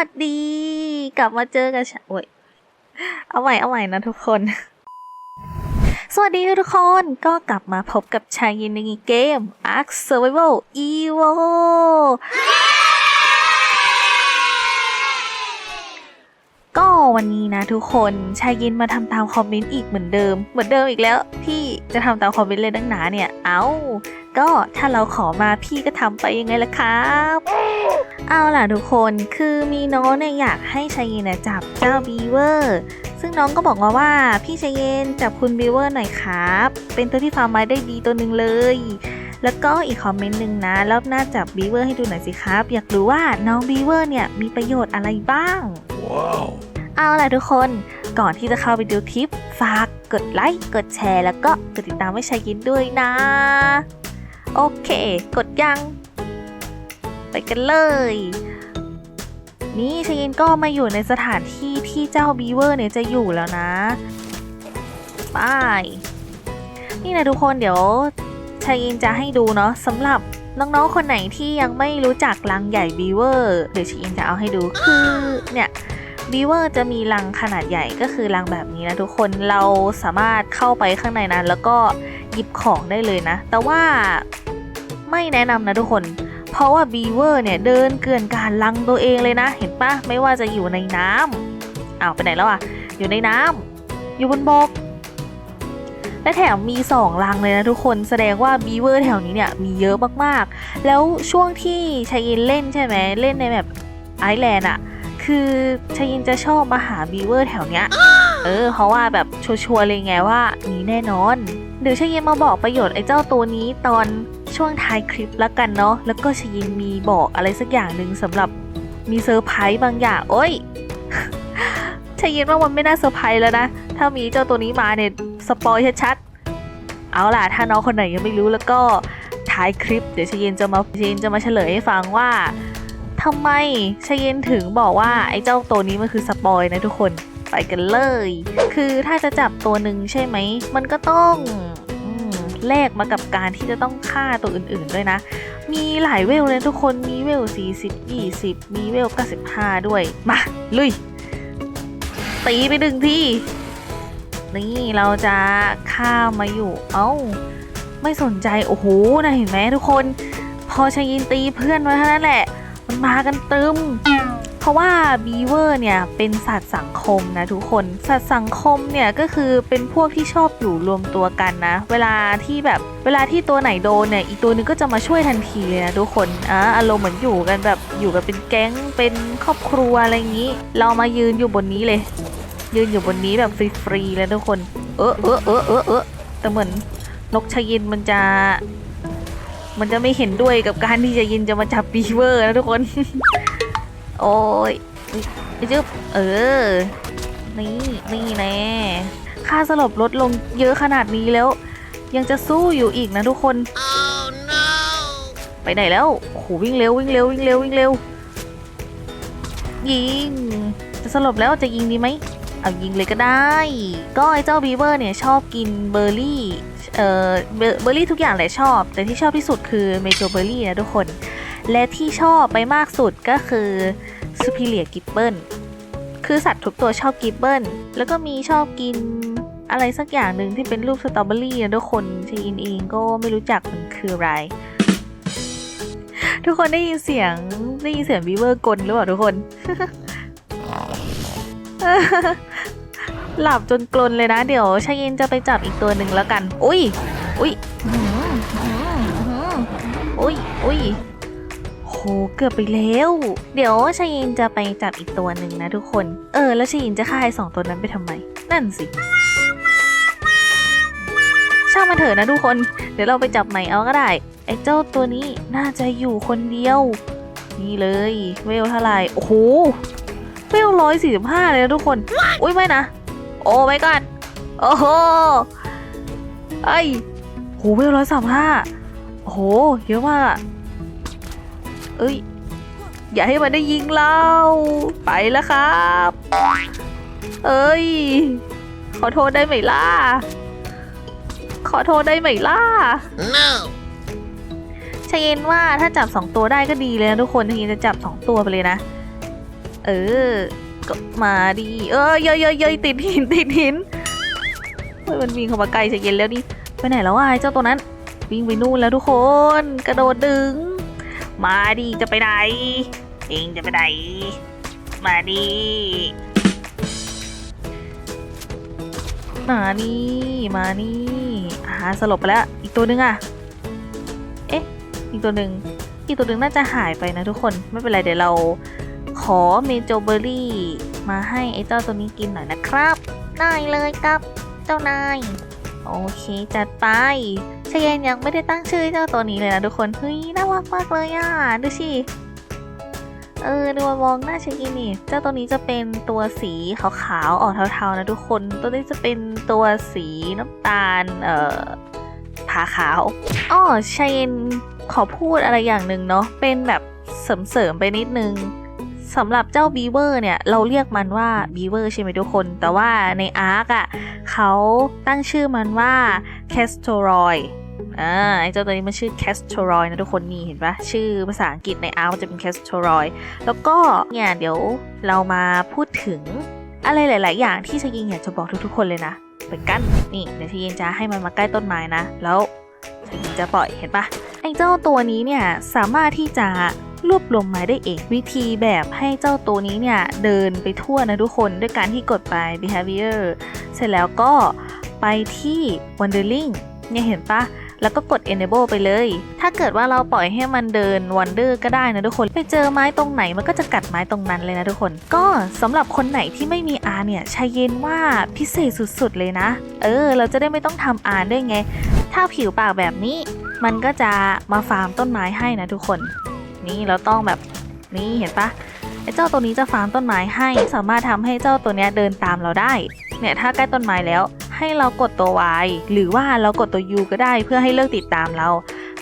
วัสดี กลับมาเจอกันโอ้ยเอาใหม่เอาใหม่นะทุกคน สวัสดีทุกคนก็กลับมาพบกับชายยินในเกม Ark Survival Evo ก็วันนี้นะทุกคนชายยินมาทำตามคอมเมนต์อีกเหมือนเดิม เหมือนเดิมอีกแล้ว พี่จะทำตามคอมเมนต์เลยดังหนาเนี่ย เอา้าก็ถ้าเราขอมาพี่ก็ทำไปยังไงล่ะครับ เอาล่ะทุกคนคือมีน้องเนี่ยอยากให้ชายเย็นน่ะจับเจ้าบีเวอร์ซึ่งน้องก็บอกมาว่าพี่ชายเย็นจับคุณบีเวอร์หน่อยครับ เป็นตัวที่ฟาร์มไม้ได้ดีตัวหนึ่งเลย แล้วก็อีกคอมเมนต์หนึ่งนะรอบหน้าจับบีเวอร์ให้ดูหน่อยสิครับ อยากรู้ว่าน้องบีเวอร์เนี่ยมีประโยชน์อะไรบ้าง Wow. เอาล่ะทุกคนก่อนที่จะเข้าไปดูคลิปฝากกดไลค์กดแชร์ แล้วก็กดติดตามให้ชายยินด้วยนะ โอเค กดยัง ไปกันเลย นี่ชยินก็มาอยู่ในสถานที่ที่เจ้าบีเวอร์เนี่ยจะอยู่แล้วนะไปนี่นะทุกคนเดี๋ยวชายินจะให้ดูเนาะสำหรับน้องๆคนไหนที่ยังไม่รู้จักรังใหญ่บีเวอร์เดี๋ยวชายินจะเอาให้ดูคือเนี่ยบีเวอร์จะมีรังขนาดใหญ่ก็คือรังแบบนี้นะทุกคนเราสามารถเข้าไปข้างในนั้น แล้วก็หยิบของได้เลยนะ แต่ว่าไม่แนะนำนะทุกคน เพราะว่าบีเวอร์เนี่ยเดินเกินการรังตัวเองเลยนะ เห็นปะไม่ว่าจะอยู่ในน้ำอ้าวไปไหนแล้วอะอยู่ในน้ำอยู่บนบก และแถมมีสองรังเลยนะทุกคนแสดงว่าบีเวอร์แถวนี้เนี่ยมีเยอะมากๆ แล้วช่วงที่ชายินเล่นใช่ไหมเล่นในแบบไอแลนด์อะคือชายินจะชอบมาหาบีเวอร์แถวเนี้ยเออเพราะว่าแบบชัวร์ๆเลยไงว่ามีแน่นอน เดี๋ยวชยินมาบอกประโยชน์ไอ้เจ้าตัวนี้ตอนช่วงท้ายคลิปแล้วกันเนาะ แล้วก็ชยินมีบอกอะไรสักอย่างหนึ่งสำหรับมีเซอร์ไพรส์บางอย่างโอ้ยชยินว่ามันไม่น่าเซอร์ไพรส์แล้วนะ ถ้ามีเจ้าตัวนี้มาเนี่ยสปอยชัดๆ เอาล่ะ ถ้าน้องคนไหนยังไม่รู้แล้วก็ท้ายคลิปเดี๋ยวชยินจะมาชยินจะมาเฉลยให้ฟังว่าทำไมชเย็นถึงบอกว่าไอ้เจ้าตัวนี้มันคือสปอยนะทุกคน ไปกันเลย คือถ้าจะจับตัวหนึ่งใช่ไหม มันก็ต้องอแลกมากับการที่จะต้องฆ่าตัวอื่นๆด้วยนะ มีหลายเวลเลยทุกคน มีเวล 40 20 มีเวล 95 ด้วย มา ลุย ตีไปดึงที่ นี่เราจะข้ามาอยู่ เอ้า ไม่สนใจ โอ้โหนะเห็นไหมทุกคน พอชายินตีเพื่อนไว้เท่านั้นแหละ มันมากันตึม เพราะว่าบีเวอร์เนี่ยเป็นสัตว์สังคมนะทุกคน สัตว์สังคมเนี่ยก็คือเป็นพวกที่ชอบอยู่รวมตัวกันนะ เวลาที่แบบเวลาที่ตัวไหนโดนเนี่ยอีกตัวนึงก็จะมาช่วยทันทีเลยนะทุกคนอะอารมณ์เหมือนอยู่กันแบบอยู่กันเป็นแก๊งเป็นครอบครัวอะไรอย่างนี้ เรามายืนอยู่บนนี้เลย ยืนอยู่บนนี้แบบฟรีๆเลยทุกคน เออเออเออเออเออแต่เหมือนนกชยินมันจะมันจะไม่เห็นด้วยกับการที่จะยินจะมาจับบีเวอร์นะทุกคน โอ้ยจึ๊บเออ นี่นี่แน่ค่าสลบลดลงเยอะขนาดนี้แล้ว ยังจะสู้อยู่อีกนะทุกคน Oh no. ไปไหนแล้วโอ้โหวิ่งเร็ววิ่งเร็ววิ่งเร็ววิ่งเร็ว ยิง จะสลบแล้วจะยิงดีไหมเอายิงเลยก็ได้ ก็ไอ้เจ้าบีเวอร์เนี่ยชอบกินเบอร์รี่ เอ่อเบอร์เบอร์รี่ทุกอย่างเลยชอบ แต่ที่ชอบที่สุดคือเมโจเบอร์รี่นะทุกคน และที่ชอบไปมากสุดก็คือซูพิเลียกิบเบิลคือสัตว์ทุกตัวชอบกิบเบิลแล้วก็มีชอบกินอะไรสักอย่างหนึ่งที่เป็นรูปสตรอเบอรี่นะทุกคนชีนเองก็ไม่รู้จักมันคืออะไร ทุกคนได้ยินเสียงได้ยินเสียงบีเวอร์กลหรือเปล่าทุกคน หลับจนกลนเลยนะ เดี๋ยวชายินจะไปจับอีกตัวหนึ่งแล้วกัน อุ้ย อุ้ยอุ้ยอุ้ย เกือบไปแล้ว เดี๋ยวชายินจะไปจับอีกตัวหนึ่งนะทุกคน เออ แล้วชายินจะฆ่าไอ้สองตัวนั้นไปทำไม นั่นสิ ช่างมันเถอะนะทุกคน เดี๋ยวเราไปจับใหม่เอาก็ได้ ไอ้เจ้าตัวนี้น่าจะอยู่คนเดียว นี่เลย เวลเท่าไหร่ โอ้โห เวลร้อยสี่สิบห้าเลยนะทุกคน อุ้ยไม่นะ โอ้ไม่ก่อนโอ้โหไอ้โหเวลร้อยสามห้าโอ้โห เยอะมากอะ เอ้ย อย่าให้มันได้ยิงเราไปแล้วครับ เอ้ย ขอโทษได้ไหมล่ะ ขอโทษได้ไหมล่ะ No. ชาเย็นว่าถ้าจับสองตัวได้ก็ดีเลยนะทุกคนชาเย็นจะจับสองตัวไปเลยนะ เออก็มาดี เออเยยเยยเยยติดหินติดหินเฮ้ยมันวิ่งเข้ามาใกล้จะเย็นแล้วนี่ไปไหนแล้วอะไอ้เจ้าตัวนั้น วิ่งไปนู่นแล้วทุกคน กระโดดดึง มาดีจะไปไหน เองจะไปไหน มาดีมานี่มานี่อ่าสลบไปแล้ว อีกตัวหนึงอะ เอ๊ะ อีกตัวหนึ่งอีกตัวหนึ่งน่าจะหายไปนะทุกคน ไม่เป็นไรเดี๋ยวเราขอเมโจเบอรี่ มาให้ไอ้เจ้าตัวนี้กินหน่อยนะครับ ได้เลยครับ เจ้านาย โอเค จัดไป เย็นยังไม่ได้ตั้งชื่อเจ้าตัวนี้เลยนะทุกคน เฮ้ย น่ารักมากเลยอะ ดูสิเออดูมามองหน้าชยเย็นนี่ เจ้าตัวนี้จะเป็นตัวสีขาวๆออกเทาๆนะทุกคน ตัวนี้จะเป็นตัวสีน้ำตาล เอ่อผาขาวอ้อชายเย็นขอพูดอะไรอย่างหนึ่งเนาะ เป็นแบบเสริมๆไปนิดนึงสำหรับเจ้าบีเวอร์เนี่ย เราเรียกมันว่าบีเวอร์ใช่ไหมทุกคน แต่ว่าในอาร์คอะเขาตั้งชื่อมันว่าแคสโตรอย อ่าไอ้เจ้าตัวนี้มันชื่อแคสโตรอยนะทุกคนนี่เห็นปะชื่อภาษาอังกฤษในอาร์มันจะเป็นแคสโตรอยแล้วก็เนี่ยเดี๋ยวเรามาพูดถึงอะไรหลาย ๆ อย่างที่ชยิงอยากจะบอกทุก ๆ คนเลยนะเหมือนกันนี่เดี๋ยวชยิงจะให้มันมาใกล้ต้นไม้นะ แล้วชยิงจะปล่อยเห็นปะไอ้เจ้าตัวนี้เนี่ยสามารถที่จะรวบรวมไม้ได้เองวิธีแบบให้เจ้าตัวนี้เนี่ย เดินไปทั่วนะทุกคนด้วยการที่กดไป behavior เสร็จแล้วก็ไปที่ wandering เนี่ยเห็นปะ แล้วก็กด enable ไปเลย ถ้าเกิดว่าเราปล่อยให้มันเดิน wander ก็ได้นะทุกคน ไปเจอไม้ตรงไหนมันก็จะกัดไม้ตรงนั้นเลยนะทุกคน ก็สำหรับคนไหนที่ไม่มี R เนี่ยชายเย็นว่าพิเศษสุดๆเลยนะ เออ เราจะได้ไม่ต้องทำ R ด้วยไง ถ้าผิวปากแบบนี้ มันก็จะมาฟาร์มต้นไม้ให้นะทุกคน นี่เราต้องแบบนี่เห็นปะไอ้เจ้าตัวนี้จะฟาร์มต้นไม้ให้ สามารถทำให้เจ้าตัวเนี้ยเดินตามเราได้ เนี่ยถ้าใกล้ต้นไม้แล้ว ให้เรากดตัว Y หรือว่าเรากดตัว U ก็ได้เพื่อให้เลิกติดตามเรา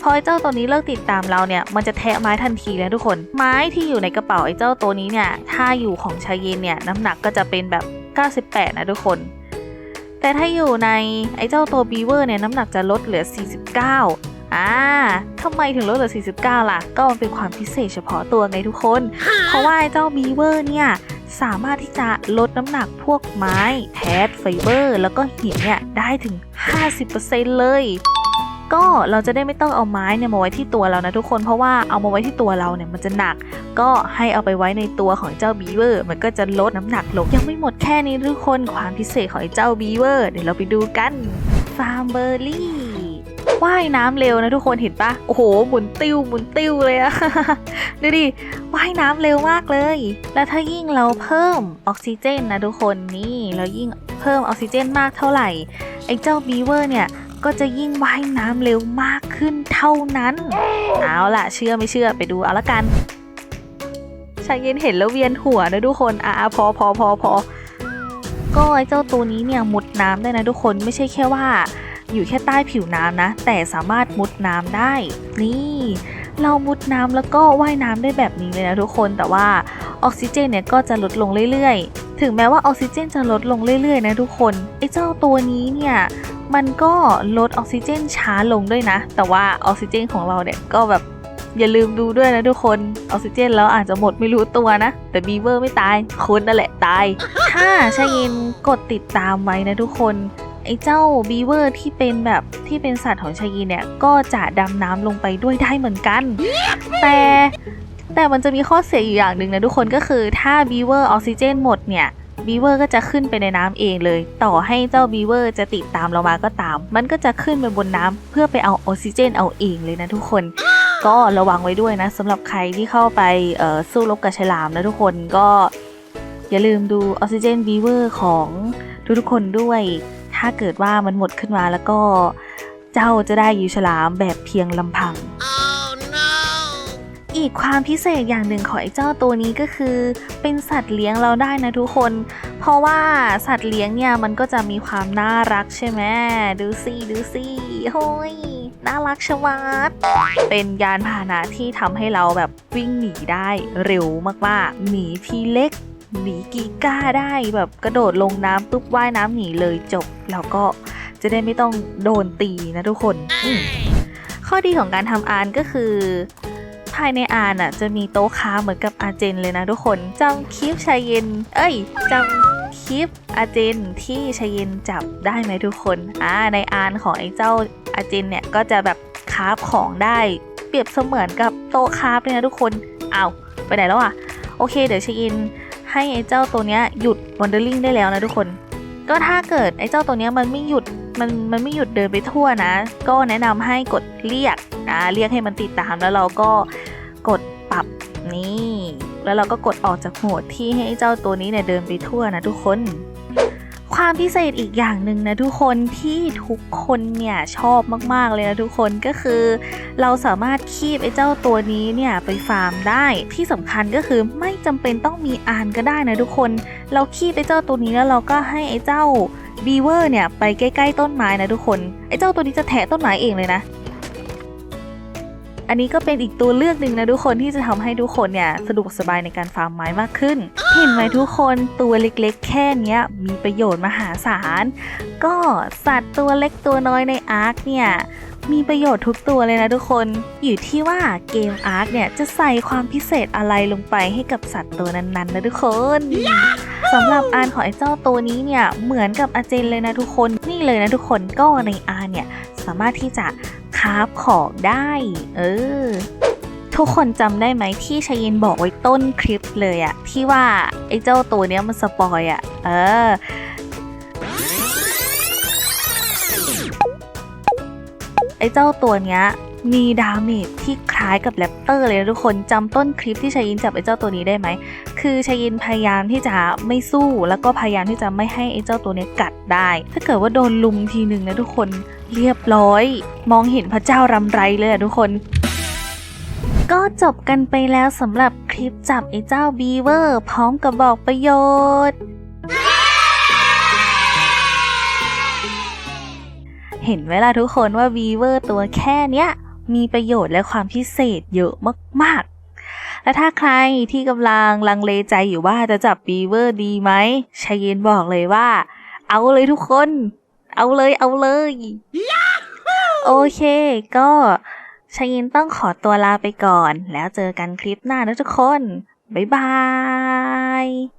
พอไอ้เจ้าตัวนี้เลิกติดตามเราเนี่ย มันจะแทะไม้ทันทีเลยทุกคน ไม้ที่อยู่ในกระเป๋าไอ้เจ้าตัวนี้เนี่ย ถ้าอยู่ของชายเย็นเนี่ยน้ำหนักก็จะเป็นแบบ 98 นะทุกคน แต่ถ้าอยู่ในไอ้เจ้าตัวบีเวอร์เนี่ยน้ำหนักจะลดเหลือ 49อ่าทำไมถึงลดเหลือ 49 ล่ะ ก็มันเป็นความพิเศษเฉพาะตัวไงทุกคน เพราะว่าไอ้เจ้าบีเวอร์เนี่ย สามารถที่จะลดน้ำหนักพวกไม้ แทสไฟเบอร์ แล้วก็หินเนี่ยได้ถึง 50%เลย ก็เราจะได้ไม่ต้องเอาไม้เนี่ยมาไว้ที่ตัวเรานะทุกคนเพราะว่าเอามาไว้ที่ตัวเราเนี่ยมันจะหนัก ก็ให้เอาไปไว้ในตัวของเจ้าบีเวอร์มันก็จะลดน้ำหนักลงยังไม่หมดแค่นี้ทุกคนความพิเศษของเจ้าบีเวอร์เดี๋ยวเราไปดูกันฟาร์มเบอร์รี่ ว่ายน้ำเร็วนะทุกคนเห็นปะโอ้โหหมุนติ้วหมุนติ้วเลยอะดูดิว่ายน้ำเร็วมากเลย แล้วถ้ายิ่งเราเพิ่มออกซิเจนนะทุกคนนี่เรายิ่งเพิ่มออกซิเจนมากเท่าไหร่ไอ้เจ้าบีเวอร์เนี่ยก็จะยิ่งว่ายน้ำเร็วมากขึ้นเท่านั้น เอาล่ะเชื่อไม่เชื่อไปดูเอาละกันชายเย็นเห็นแล้วเวียนหัวนะทุกคนอ่าพอพอพอพอก็ไอ้เจ้าตัวนี้เนี่ยมุดน้ำได้นะทุกคนไม่ใช่แค่ว่า อยู่แค่ใต้ผิวน้ำนะ แต่สามารถมุดน้ำได้ นี่เรามุดน้ำแล้วก็ว่ายน้ำได้แบบนี้เลยนะทุกคนแต่ว่าออกซิเจนเนี่ยก็จะลดลงเรื่อยๆ ถึงแม้ว่าออกซิเจนจะลดลงเรื่อยๆนะทุกคนไอ้เจ้าตัวนี้เนี่ยมันก็ลดออกซิเจนช้าลงด้วยนะ แต่ว่าออกซิเจนของเราเนี่ยก็แบบอย่าลืมดูด้วยนะทุกคนออกซิเจนแล้วอาจจะหมดไม่รู้ตัวนะ แต่บีเวอร์ไม่ตายคนนั่นแหละตายถ้าชายินกดติดตามไว้นะทุกคน ไอ้เจ้าบีเวอร์ที่เป็นแบบที่เป็นสัตว์ของชายินเนี่ย ก็จะดำน้ำลงไปด้วยได้เหมือนกัน แต่แต่มันจะมีข้อเสียอยู่อย่างหนึ่งนะทุกคนก็คือถ้าบีเวอร์ออกซิเจนหมดเนี่ยบีเวอร์ก็จะขึ้นไปในน้ำเองเลย ต่อให้เจ้าบีเวอร์จะติดตามเรามาก็ตาม มันก็จะขึ้นไปบนน้ำเพื่อไปเอาออกซิเจนเอาเองเลยนะทุกคน ก็ระวังไว้ด้วยนะสำหรับใครที่เข้าไปเอ่อสู้รบกับฉลามนะทุกคนก็ อย่าลืมดูออกซิเจนบีเวอร์ของทุกๆคนด้วย ถ้าเกิดว่ามันหมดขึ้นมาแล้วก็เจ้าจะได้อยู่ฉลามแบบเพียงลำพัง Oh no! อีกความพิเศษอย่างหนึ่งของไอ้เจ้าตัวนี้ก็คือ เป็นสัตว์เลี้ยงเราได้นะทุกคน เพราะว่าสัตว์เลี้ยงเนี่ยมันก็จะมีความน่ารักใช่ไหมดูสิดูสิโฮ้ยน่ารักชะมัดเป็นยานพาหนะที่ทำให้เราแบบวิ่งหนีได้เร็วมากๆหนีทีเล็ก หนีกีก้าได้แบบกระโดดลงน้ำปุ๊บว่ายน้ำหนีเลยจบ แล้วก็จะได้ไม่ต้องโดนตีนะทุกคนอืมข้อดีของการทำอาร์นก็คือพายในอ่านอะ จะมีโต๊ะค้าเหมือนกับอาเจนเลยนะทุกคนจำคลิปชายเย็น เอ้ยจำคลิปอาเจนที่ชายเย็นจับได้ไหมทุกคนอ่าในอ่านของไอ้เจ้าอาเจนเนี่ยก็จะแบบคราฟของได้เปรียบเสมือนกับโต๊ะคราฟเลยนะทุกคนเอาวไปไหนแล้วอะโอเค เดี๋ยวชายเย็น ให้ไอ้เจ้าตัวเนี้ยหยุดวันเดอร์ลิงได้แล้วนะทุกคน ก็ถ้าเกิดไอ้เจ้าตัวเนี้ยมันไม่หยุดมันมันไม่หยุดเดินไปทั่วนะ ก็แนะนำให้กดเรียกอะเรียกให้มันติดตามแล้วเราก็กดปรับนี่ แล้วเราก็กดออกจากโหมดที่ให้เจ้าตัวนี้เนี่ยเดินไปทั่วนะทุกคน ความพิเศษอีกอย่างหนึ่งนะทุกคนที่ทุกคนเนี่ยชอบมากๆเลยนะทุกคนก็คือ เราสามารถคีบไอ้เจ้าตัวนี้เนี่ยไปฟาร์มได้ที่สำคัญก็คือไม่จำเป็นต้องมีอานก็ได้นะทุกคน เราคีบไอ้เจ้าตัวนี้แล้วเราก็ให้ไอ้เจ้าบีเวอร์เนี่ยไปใกล้ ๆ ต้นไม้นะทุกคนไอ้เจ้าตัวนี้จะแทะต้นไม้เองเลยนะ อันนี้ก็เป็นอีกตัวเลือกหนึ่งนะทุกคนที่จะทำให้ทุกคนเนี่ยสะดวกสบายในการฟาร์มไม้มากขึ้น เห็นไหมทุกคนตัวเล็กๆ แค่นี้มีประโยชน์มหาศาล ก็สัตว์ตัวเล็กตัวน้อยในอาร์คเนี่ยมีประโยชน์ทุกตัวเลยนะทุกคน อยู่ที่ว่าเกมอาร์คเนี่ยจะใส่ความพิเศษอะไรลงไปให้กับสัตว์ตัวนั้นๆนะทุกคนสำหรับอาร์ของไอ้เจ้าตัวนี้เนี่ยเหมือนกับอาเจนเลยนะทุกคน นี่เลยนะทุกคนก็ในอาร์เนี่ยสามารถที่จะ คราบของได้ เออ ทุกคนจำได้ไหมที่ชายินบอกไว้ต้นคลิปเลยอะที่ว่า ไอ้เจ้าตัวเนี้ยมันสปอยอะเออไอ้เจ้าตัวเนี้ย มีดาเมจที่คล้ายกับแรปเตอร์เลยนะทุกคนจำต้นคลิปที่ชายินจับไอ้เจ้าตัวนี้ได้ไหม คือชายินพยายามที่จะไม่สู้ แล้วก็พยายามที่จะไม่ให้ไอ้เจ้าตัวนี้กัดได้ ถ้าเกิดว่าโดนลุมทีหนึ่งนะทุกคนเรียบร้อย มองเห็นพระเจ้ารำไรเลยอะทุกคนก็จบกันไปแล้วสำหรับคลิปจับไอ้เจ้าบีเวอร์พร้อมกับบอกประโยชน์ เห็นไหมล่ะทุกคนว่าวีเวอร์ตัวแค่เนี้ย มีประโยชน์และความพิเศษเยอะมากๆ และถ้าใครที่กำลังลังเลใจอยู่ว่าจะจับวีเวอร์ดีไหมชายเย็นบอกเลยว่า เอาเลยทุกคน เอาเลยเอาเลย โอเค ก็ชายเย็นต้องขอตัวลาไปก่อน แล้วเจอกันคลิปหน้านะทุกคน บ๊ายบาย